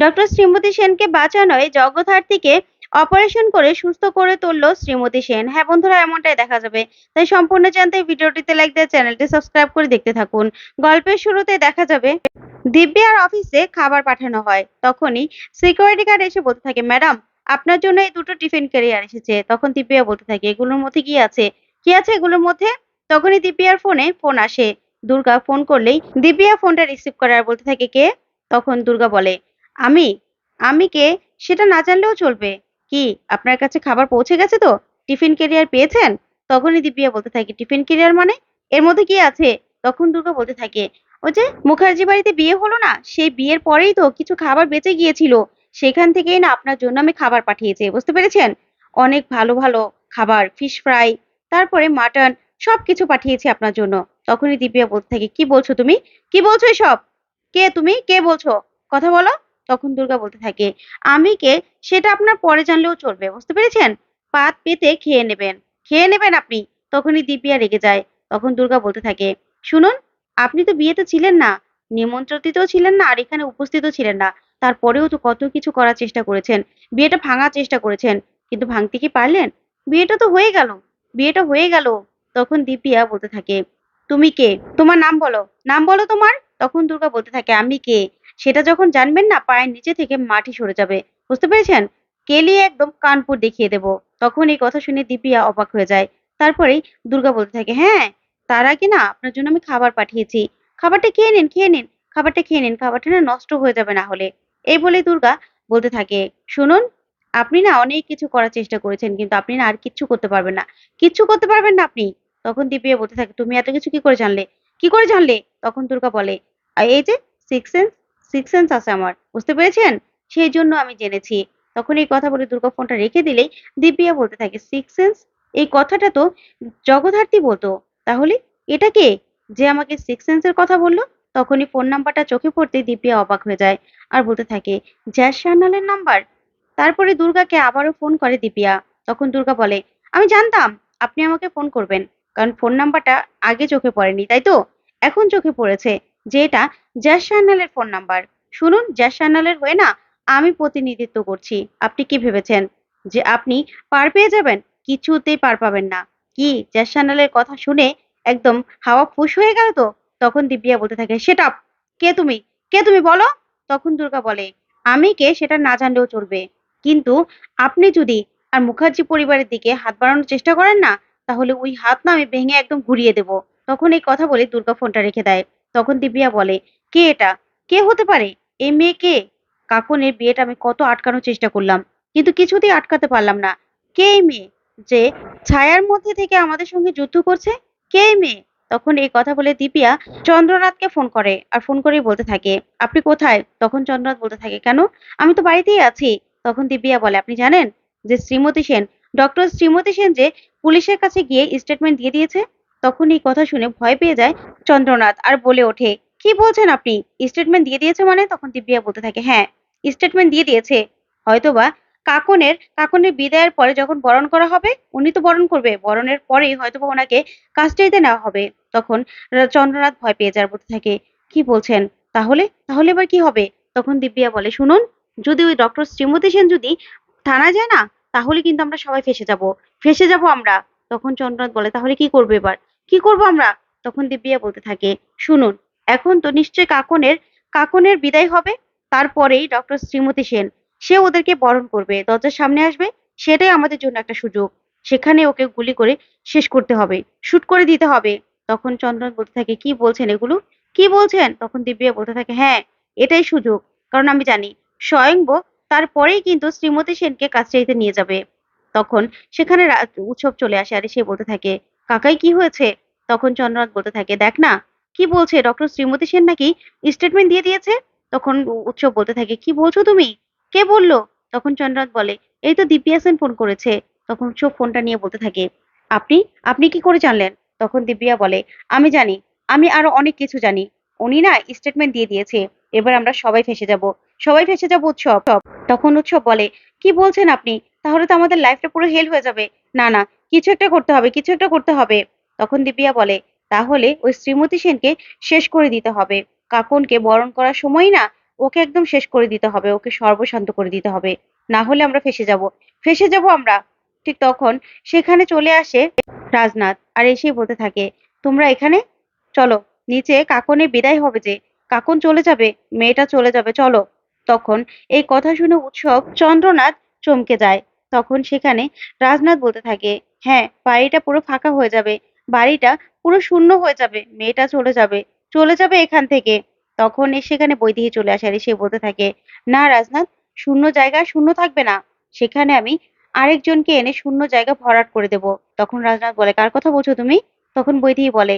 Doctor Shrimati সেনকে বাঁচানোয় জগদ্ধাত্রীকে operation করে সুস্থ করে তুলল শ্রীমতী সেন। হ্যাঁ বন্ধুরা, এমনটাই দেখা যাবে। তাই সম্পূর্ণ জানতে ভিডিওটিতে লাইক দিয়ে চ্যানেলটি সাবস্ক্রাইব করে দেখতে থাকুন। গল্পের শুরুতে দেখা যাবে, দিব্যার অফিসে খাবার পাঠানো হয়। তখনই সিকিউরিটি গার্ড এসে বলতে থাকে, ম্যাডাম, আপনার জন্য এই দুটো টিফিন ক্যারিয়ার এসেছে। তখন দিব্যা বলতে থাকে, এগুলোর মধ্যে কি আছে? কি আছে এগুলোর মধ্যে? তখনই দিব্যার ফোনে ফোন আসে। দুর্গা ফোন করলেই দিব্যা ফোনটা রিসিভ করে আর বলতে থাকে, কে? তখন দুর্গা বলে আমি? আমি কে? সেটা না জানলেও চলবে। কি, আপনার কাছে খাবার পৌঁছে গেছে তো? টিফিন কেরিয়ার পেয়েছেন? তখনই দিব্যা বলতে থাকে, টিফিন কেরিয়ার মানে? এর মধ্যে কি আছে? তখন দুর্গা বলতে থাকে, ওই যে মুখার্জি বাড়িতে বিয়ে হলো না? সেই বিয়ের পরেই তো কিছু খাবার বেঁচে গিয়েছিল। সেখান থেকেই না আপনার জন্য আমি খাবার পাঠিয়েছি, বুঝতে পেরেছেন? অনেক ভালো ভালো খাবার ফিশ ফ্রাই তারপরে মাটন সব কিছু পাঠিয়েছি আপনার জন্য। তখনই দিব্যা বলতে থাকে, কি বলছো তুমি? কি বলছো এসব? কে তুমি? কে বলছো? কথা বলো। তখন দুর্গা বলতে থাকে, আমি কে? সেটা আপনার পরে জানলেও চলবে, বুঝতে পেরেছেন? পাত পেতে খেয়ে নেবেন খেয়ে নেবেন আপনি। তখনই দিব্যা রেগে যায়। তখন দুর্গা বলতে থাকে, শুনুন, আপনি তো বিয়েতে ছিলেন না নিমন্ত্রিতও ছিলেন না, আর এখানে উপস্থিতও ছিলেন না। তারপরেও তো কত কিছু করার চেষ্টা করেছেন, বিয়েটা ভাঙার চেষ্টা করেছেন, কিন্তু ভাঙতে কি পারলেন? বিয়েটা তো হয়ে গেল, বিয়েটা হয়ে গেল। তখন দিব্যা বলতে থাকে, তুমি কে? তোমার নাম বলো নাম বলো তোমার? তখন দুর্গা বলতে থাকে, আমি কে? সেটা যখন জানবেন না, পায়ের নিচে থেকে মাটি সরে যাবে। বুঝতে পেরেছেন? কেলিয়ে একদম কানপুর দেখিয়ে দেব। তখন এই কথা শুনে দিব্যা অবাক হয়ে যায়। তারপরেই দুর্গা বলতে থাকে হ্যাঁ তার আগে না আপনার জন্য আমি খাবার পাঠিয়েছি। খাবারটা খেয়ে নিন খেয়ে নিন। খাবারটা খেয়ে নিন, খাবারটা না নষ্ট হয়ে যাবে না হলে। এই বলে দুর্গা বলতে থাকে, শুনুন, আপনি না অনেক কিছু করার চেষ্টা করেছেন, কিন্তু আপনি না আর কিচ্ছু করতে পারবেন না। কিচ্ছু করতে পারবেন না আপনি? তখন দিব্যা বলতে থাকে, তুমি এত কিছু কি করে জানলে? কি করে জানলে? তখন দুর্গা বলে "আর এই যে সিক্স সেন্স সিক্স সেন্স আছে আমার, বুঝতে পেরেছেন? সেই জন্য আমি জেনেছি। তখন এই কথা বলে দুর্গা ফোনটা রেখে দিলেই দিব্যা বলতে থাকে সিক্স সেন্স এই কথাটা তো জগদ্ধাত্রী বলতো। তাহলে এটা কে? যে আমাকে সিক্স সেন্সের কথা বলল, তখনই ফোন নাম্বারটা চোখে পড়তে দিব্যা অবাক হয়ে যায় আর বলতে থাকে, জ্যাস সান্যালের নাম্বার তারপরে দুর্গাকে আবারও ফোন করে দিব্যা তখন দুর্গা বলে, আমি জানতাম আপনি আমাকে ফোন করবেন, কারণ ফোন নাম্বারটা আগে চোখে পড়েনি, তাই তো? এখন চোখে পড়েছে। যে এটা জ্যাস সান্যালের ফোন নাম্বার শুনুন জ্যাস সান্যালের হয়ে না আমি প্রতিনিধিত্ব করছি। আপনি কি ভেবেছেন যে আপনি পার পেয়ে যাবেন? কিছুতেই পার পাবেন না। কি জ্যাস সান্যালের কথা শুনে একদম হাওয়া ফুস হয়ে গেল তো? তখন দিব্যা বলতে থাকে সেটা কে তুমি? কে তুমি বলো? তখন দুর্গা বলে, আমি কে সেটা না জানলেও চলবে। কিন্তু আপনি যদি আর মুখার্জি পরিবারের দিকে হাত বাড়ানোর চেষ্টা করেন না, তাহলে ওই হাত না আমি ভেঙে একদম ঘুরিয়ে দেব। তখন এই কথা বলে দুর্গা ফোনটা রেখে দেয়। তখন দিব্যা বলে, কে এটা? কে হতে পারে? এই মেয়ে কে? কাকনের বিয়েটা আমি কত আটকানোর চেষ্টা করলাম, কিন্তু কিছুতেই আটকাতে পারলাম না। কে এই মেয়ে? যে ছায়ার মধ্যে থেকে আমাদের সঙ্গে যুদ্ধ করছে? কে এই মেয়ে? তখন এই কথা বলে দিব্যা চন্দ্রনাথকে ফোন করে আর ফোন করেই বলতে থাকে, আপনি কোথায়? তখন চন্দ্রনাথ বলতে থাকে, কেন? আমি তো বাড়িতেই আছি। তখন দিব্যা বলে, আপনি জানেন যে শ্রীমতী সেন, ডক্টর শ্রীমতী সেন যে পুলিশের কাছে গিয়ে স্টেটমেন্ট দিয়ে দিয়েছে? তখন এই কথা শুনে ভয় পেয়ে যায় চন্দ্রনাথ আর বলে ওঠে, কি বলছেন আপনি? স্টেটমেন্ট দিয়ে দিয়েছে মানে? তখন দিব্যা বলতে থাকে হ্যাঁ স্টেটমেন্ট দিয়ে দিয়েছে। হয়তোবা কাকনের কাকনের বিদায়ের পরে যখন বরণ করা হবে, উনি তো বরণ করবে, বরণের পরেই হয়তোবা ওনাকে কাস্টাডিতে নেওয়া হবে। তখন চন্দ্রনাথ ভয় পেয়ে যার বলতে থাকে, কি বলছেন? তাহলে তাহলে এবার কি হবে? তখন দিব্যা বলে, শুনুন, যদি ওই ডক্টর শ্রীমতী সেন যদি থানায় যায় না, তাহলে কিন্তু আমরা সবাই ফেসে যাব। ফেসে যাব আমরা। তখন চন্দ্রনাথ বলে, তাহলে কি করব এবার? কি করব আমরা? তখন দিব্যা বলতে থাকে, শুনুন, এখন তো নিশ্চয় কাকনের কাকনের বিদায় হবে? তারপরেই ডক্টর শ্রীমতী সেন, সে ওদেরকে বরণ করবে, দরজার সামনে আসবে, সেটাই আমাদের জন্য একটা সুযোগ। সেখানে ওকে গুলি করে শেষ করতে হবে, শুট করে দিতে হবে। তখন চন্দ্রনাথ বলতে থাকে, কি বলছেন এগুলো? কি বলছেন? তখন দিব্যা বলতে থাকে হ্যাঁ এটাই সুযোগ, কারণ আমি জানি, স্বয়ংব তারপরেই কিন্তু শ্রীমতী সেনকে কাছারিতে নিয়ে যাবে। তখন সেখানে উৎসব চলে আসে, আর সে বলতে থাকে কাকাই কি হয়েছে? তখন চন্দ্রনাথ বলতে থাকে, দেখ না, কি বলছে? ডক্টর শ্রীমতী সেন নাকি স্টেটমেন্ট দিয়ে দিয়েছে? তখন উৎসব বলতে থাকে, কি বলছো তুমি? কে বলল? তখন চন্দ্রনাথ বলে, এই তো দিব্যা সেন ফোন করেছে। তখন উৎসব ফোনটা নিয়ে বলতে থাকে, আপনি আপনি কি করে জানলেন? তখন দিব্যা বলে, আমি জানি, আমি আরও অনেক কিছু জানি। উনি না স্টেটমেন্ট দিয়ে দিয়েছে, এবার আমরা সবাই ফেসে যাব, সবাই ফেসে যাব উৎসব। তখন উৎসব বলে, কি বলছেন আপনি? তাহলে তো আমাদের লাইফটা পুরো হেল হয়ে যাবে। না না, কিছু একটা করতে হবে, কিছু একটা করতে হবে। তখন দিব্যা বলে, তাহলে ওই শ্রীমতী সেনকে শেষ করে দিতে হবে। কাকনকে বরণ করার সময় না, ওকে একদম শেষ করে দিতে হবে, ওকে সর্বশান্ত করে দিতে হবে। না হলে আমরা ফেসে যাব। ফেসে যাব আমরা। ঠিক তখন সেখানে চলে আসে রাজনাথ আর এসেই বলতে থাকে, তোমরা এখানে? চলো, নিচে কাকনে বিদায় হবে যে, কাকন চলে যাবে, মেয়েটা চলে যাবে, চলো। তখন এই কথা শুনে উৎসব চন্দ্রনাথ চমকে যায়। তখন সেখানে রাজনাথ বলতে থাকে হ্যাঁ বাড়িটা পুরো ফাঁকা হয়ে যাবে, বাড়িটা পুরো শূন্য হয়ে যাবে, মেয়েটা চলে যাবে চলে যাবে এখান থেকে। তখন সেখানে বৈদেহী চলে আসে আর সে বলতে থাকে, না রাজনাথ, শূন্য জায়গা শূন্য থাকবে না, সেখানে আমি আরেকজনকে এনে শূন্য জায়গা ভরাট করে দেব। তখন রাজনাথ বলে, কার কথা বলছো তুমি? তখন বৈদেহী বলে,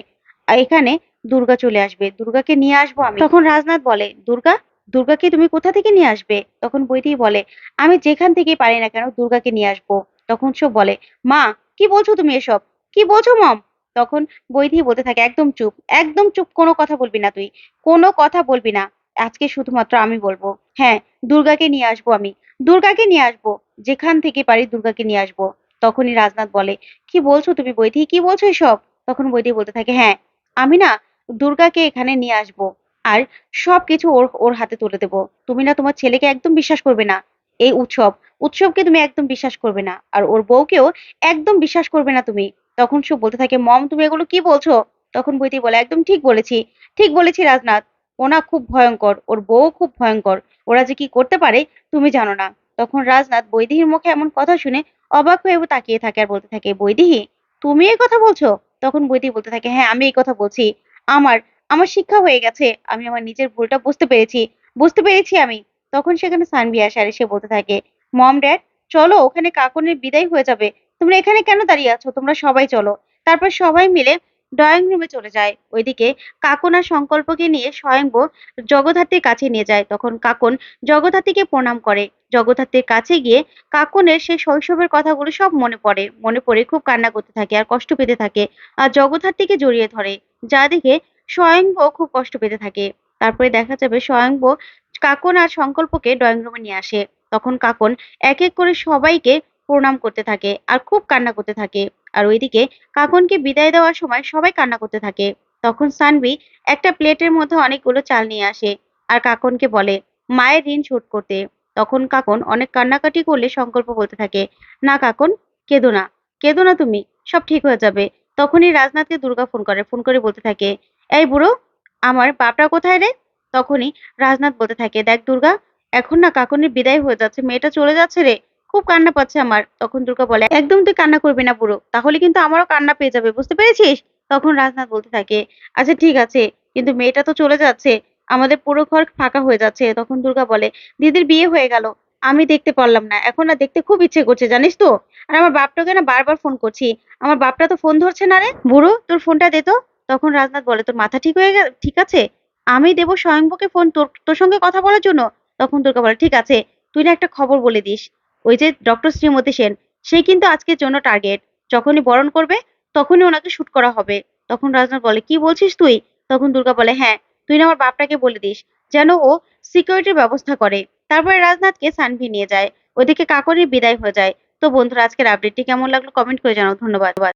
এখানে দুর্গা চলে আসবে, দুর্গাকে নিয়ে আসব আমি। তখন রাজনাথ বলে, দুর্গা দুর্গাকে তুমি কোথা থেকে নিয়ে আসবে? তখন বৈদেহী বলে, আমি যেখান থেকে পারি না কেন দুর্গাকে নিয়ে আসব। তখন সব বলে, মা, কি বলছো তুমি এসব? কি বলছো, মম? তখন বৈদেহী বলতে থাকে, একদম চুপ একদম চুপ, কোনো কথা বলবি না তুই, কোনো কথা বলবি না। আজকে শুধুমাত্র আমি বলব হ্যাঁ দুর্গাকে নিয়ে আসব আমি, দুর্গাকে নিয়ে আসব, যেখান থেকে পারি দুর্গাকে নিয়ে আসব। তখনই রাজনাথ বলে, কি বলছো তুমি বৈদেহী কি বলছো এসব? তখন বৈদেহী বলতে থাকে হ্যাঁ আমি না দুর্গাকে এখানে নিয়ে আসব। আর সবকিছু ওর ওর হাতে তুলে দেবো। তুমি না তোমার ছেলেকে একদম বিশ্বাস করবে না। এই উৎসব, উৎসবকে তুমি একদম বিশ্বাস করবে না। আর ওর বউকেও একদম বিশ্বাস করবে না তুমি। তখন সে বলতে থাকে, মম, তুমি এগুলো কি বলছো? তখন বৈতি বলে, একদম ঠিক বলেছি। ঠিক বলেছি, রাজনাথ। ওনা খুব ভয়ঙ্কর। ওর বউ খুব ভয়ঙ্কর। ওরা যে কি করতে পারে, তুমি জানো না। তখন রাজনাথ বৈদেহীর মুখে এমন কথা শুনে অবাক হয়ে তাকিয়ে থাকে আর বলতে থাকে, বৈদেহী, তুমি এই কথা বলছো? তখন বৈদেহী বলতে থাকে হ্যাঁ আমি এই কথা বলছি। আমার আমার শিক্ষা হয়ে গেছে, আমি আমার নিজের ভুলটা বুঝতে পেরেছি। বুঝতে পেরেছি আমি। তখন সেখানে সানভি আসে আর এসে বলতে থাকে, মম ড্যাড, চলো ওখানে কাকনের বিদায় হয়ে যাবে। তোমরা এখানে কেন দাঁড়িয়ে আছো? তোমরা সবাই চলো। তারপর সবাই মিলে ড্রয়িং রুমে চলে যায়। ওইদিকে কাকন আর সংকল্পকে নিয়ে স্বয়ংব জগদ্ধাত্রীর কাছে নিয়ে যায়। তখন কাকন জগদ্ধাত্রীকে প্রণাম করে। জগদ্ধাত্রীর কাছে গিয়ে কাকনের সেই শৈশবের কথাগুলো সব মনে পড়ে। মনে পড়ে খুব কান্না করতে থাকে আর কষ্ট পেতে থাকে। আর জগদ্ধাত্রীকে জড়িয়ে ধরে। যা দেখে স্বয়ংব খুব কষ্ট পেতে থাকে। তারপরে দেখা যাবে স্বয়ংব কাকন আর সংকল্পকে ড্রয়িং রুমে নিয়ে আসে। তখন কাকন এক এক করে সবাইকে প্রণাম করতে থাকে আর খুব কান্না করতে থাকে। আর ওইদিকে কাকনকে বিদায় দেওয়ার সময় সবাই কান্না করতে থাকে। তখন সানভি একটা প্লেটের মধ্যে অনেকগুলো চাল নিয়ে আসে আর কাকনকে বলে, মায়ের ঋণ শোধ করতে। তখন কাকন অনেক কান্নাকাটি করলে সংকল্প বলতে থাকে, না কাকন, কেঁদো না। কেঁদো না তুমি, সব ঠিক হয়ে যাবে। তখনই রাজনাথকে দুর্গা ফোন করে ফোন করে বলতে থাকে এই বুড়ো, আমার বাপটা কোথায় রে? তখনই রাজনাথ বলতে থাকে, দেখ দুর্গা, এখন না কাকনের বিদায় হয়ে যাচ্ছে, মেয়েটা চলে যাচ্ছে রে। খুব কান্না পাচ্ছে আমার। তখন দুর্গা বলে, একদম তুই কান্না করবি না বুড়ো, তাহলে কিন্তু আমারও কান্না পেয়ে যাবে, বুঝতে পেরেছিস? তখন রাজনাথ বলতে থাকে আচ্ছা ঠিক আছে, কিন্তু মেয়েটা তো চলে যাচ্ছে, আমাদের পুরো ঘর ফাঁকা হয়ে যাচ্ছে। তখন দুর্গা বলে, দিদির বিয়ে হয়ে গেল, আমি দেখতে পারলাম না, এখন না দেখতে খুব ইচ্ছে করছে, জানিস তো? আর আমার বাপটাকে না বারবার ফোন করছি, আমার বাপটা তো ফোন ধরছে না রে? বুড়ো, তোর ফোনটা দে তো। তখন রাজনাথ বলে, তোর মাথা ঠিক হয়ে গেল ঠিক আছে? আমি দেবো স্বয়ংবকে ফোন তোর তোর সঙ্গে কথা বলার জন্য? তখন দুর্গা বলে, ঠিক আছে, তুই না একটা খবর বলে দিস। ওই যে ডক্টর শ্রীমতী সেন, সে কিন্তু আজকের জন্য টার্গেট যখনই বরণ করবে, তখনই ওনাকে শুট করা হবে। তখন রাজনাথ বলে, কি বলছিস তুই? তখন দুর্গা বলে হ্যাঁ তুই না আমার বাপটাকে বলে দিস, যেন ও সিকিউরিটির ব্যবস্থা করে। তারপরে রাজনাথকে সানভি নিয়ে যায়। ওদিকে কাকরের বিদায় হয়ে যায়। তো বন্ধুরা, আজকের আপডেটটি কেমন লাগল? কমেন্ট করে জানাও। ধন্যবাদ।